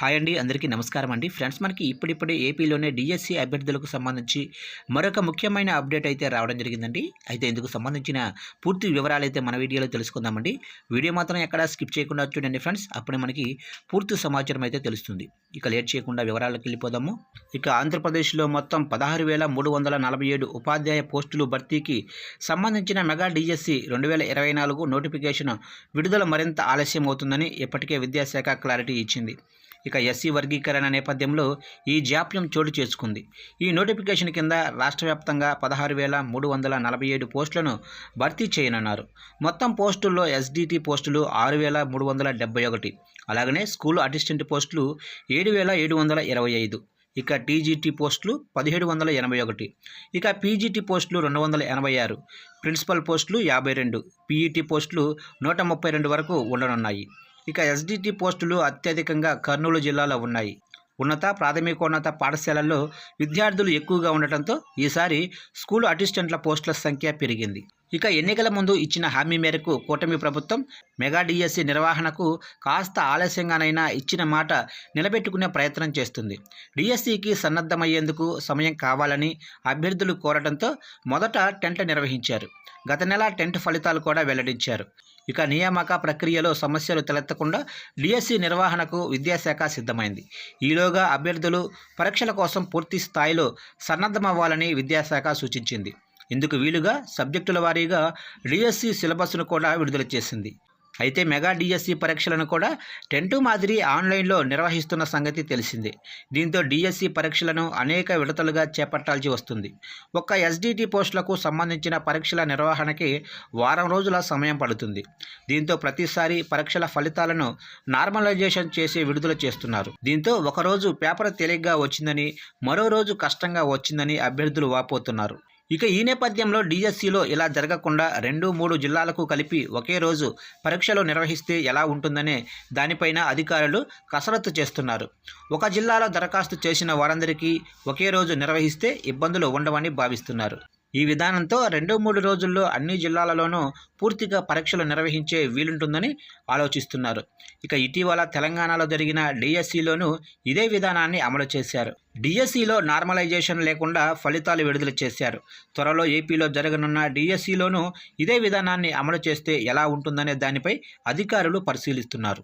Hi అండి అందరికీ నమస్కారం అండి. ఫ్రెండ్స్ మనకి ఇప్పుడిప్పుడే ఏపీలోనే డిఎస్సి అభ్యర్థులకు సంబంధించి మరొక ముఖ్యమైన అప్డేట్ అయితే రావడం జరిగిందండి. అయితే ఇందుకు సంబంధించిన పూర్తి వివరాలు అయితే మన వీడియోలో తెలుసుకుందామండి. వీడియో మాత్రం ఎక్కడ స్కిప్ చేయకుండా చూడండి ఫ్రెండ్స్. అప్పుడే మనకి పూర్తి సమాచారం అయితే తెలుస్తుంది. ఇక లేట్ చేయకుండా వివరాలకు వెళ్ళిపోదాము. ఇక ఆంధ్రప్రదేశ్లో మొత్తం పదహారు వేల మూడు వందల నలభై ఏడు ఉపాధ్యాయ పోస్టులు భర్తీకి సంబంధించిన మెగా డిఎస్సి రెండు వేల ఇరవై నాలుగు నోటిఫికేషన్ విడుదల మరింత ఆలస్యం అవుతుందని ఇప్పటికే విద్యాశాఖ క్లారిటీ ఇచ్చింది. ఇక ఎస్సీ వర్గీకరణ నేపథ్యంలో ఈ జాప్యం చోటు చేసుకుంది. ఈ నోటిఫికేషన్ కింద రాష్ట్ర వ్యాప్తంగా పదహారు వేల మూడు వందల నలభై ఏడు పోస్టులను భర్తీ చేయనున్నారు. మొత్తం పోస్టుల్లో ఎస్డిటి పోస్టులు ఆరు వేల మూడు వందల డెబ్బై ఒకటి అలాగనే స్కూల్ అసిస్టెంట్ పోస్టులు ఏడు వేల ఏడు వందల ఇరవై ఐదు ఇక టీజీటీ పోస్టులు పదిహేడు వందల ఎనభై ఒకటి ఇక పీజీటీ పోస్టులు రెండు వందల ఎనభై ఆరు ప్రిన్సిపల్ పోస్టులు యాభై రెండు పీఈటీ పోస్టులు నూట ముప్పై రెండు వరకు ఉండనున్నాయి. ఇక ఎస్డిటి పోస్టులు అత్యధికంగా కర్నూలు జిల్లాలో ఉన్నాయి. ఉన్నత ప్రాథమికోన్నత పాఠశాలల్లో విద్యార్థులు ఎక్కువగా ఉండటంతో ఈసారి స్కూల్ అసిస్టెంట్ల పోస్టుల సంఖ్య పెరిగింది. ఇక ఎన్నికల ముందు ఇచ్చిన హామీ మేరకు కూటమి ప్రభుత్వం మెగా డిఎస్సి నిర్వహణకు కాస్త ఆలస్యంగానైనా ఇచ్చిన మాట నిలబెట్టుకునే ప్రయత్నం చేస్తుంది. డిఎస్సికి సన్నద్ధమయ్యేందుకు సమయం కావాలని అభ్యర్థులు కోరడంతో మొదట టెంట్ నిర్వహించారు. గత నెల టెంట్ ఫలితాలు కూడా వెల్లడించారు. ఇక నియామక ప్రక్రియలో సమస్యలు తలెత్తకుండా డిఎస్సి నిర్వహణకు విద్యాశాఖ సిద్ధమైంది. ఈలోగా అభ్యర్థులు పరీక్షల కోసం పూర్తి స్థాయిలో సన్నద్ధమవ్వాలని విద్యాశాఖ సూచించింది. ఇందుకు వీలుగా సబ్జెక్టుల వారీగా డిఎస్సి సిలబస్ను కూడా విడుదల చేసింది. అయితే మెగా డిఎస్సి పరీక్షలను కూడా టెంటు మాదిరి ఆన్లైన్లో నిర్వహిస్తున్న సంగతి తెలిసిందే. దీంతో డిఎస్సి పరీక్షలను అనేక విడతలుగా చేపట్టాల్సి వస్తుంది. ఒక్క ఎస్డిటి పోస్టులకు సంబంధించిన పరీక్షల నిర్వహణకి వారం రోజుల సమయం పడుతుంది. దీంతో ప్రతిసారి పరీక్షల ఫలితాలను నార్మలైజేషన్ చేసి విడుదల చేస్తున్నారు. దీంతో ఒకరోజు పేపర్ తేలిగ్గా వచ్చిందని మరో రోజు కష్టంగా వచ్చిందని అభ్యర్థులు వాపోతున్నారు. ఇక ఈ నేపథ్యంలో డిఎస్సిలో ఇలా జరగకుండా రెండు మూడు జిల్లాలకు కలిపి ఒకే రోజు పరీక్షలు నిర్వహిస్తే ఎలా ఉంటుందనే దానిపైన అధికారులు కసరత్తు చేస్తున్నారు. ఒక జిల్లాలో దరఖాస్తు చేసిన వారందరికీ ఒకే రోజు నిర్వహిస్తే ఇబ్బందులు ఉండవని భావిస్తున్నారు. ఈ విధానంతో రెండు మూడు రోజుల్లో అన్ని జిల్లాలలోనూ పూర్తిగా పరీక్షలు నిర్వహించే వీలుంటుందని ఆలోచిస్తున్నారు. ఇక ఇటీవల తెలంగాణలో జరిగిన డిఎస్సిలోనూ ఇదే విధానాన్ని అమలు చేశారు. డిఎస్సిలో నార్మలైజేషన్ లేకుండా ఫలితాలు విడుదల చేశారు. త్వరలో ఏపీలో జరగనున్న డిఎస్సిలోనూ ఇదే విధానాన్ని అమలు చేస్తే ఎలా ఉంటుందనే దానిపై అధికారులు పరిశీలిస్తున్నారు.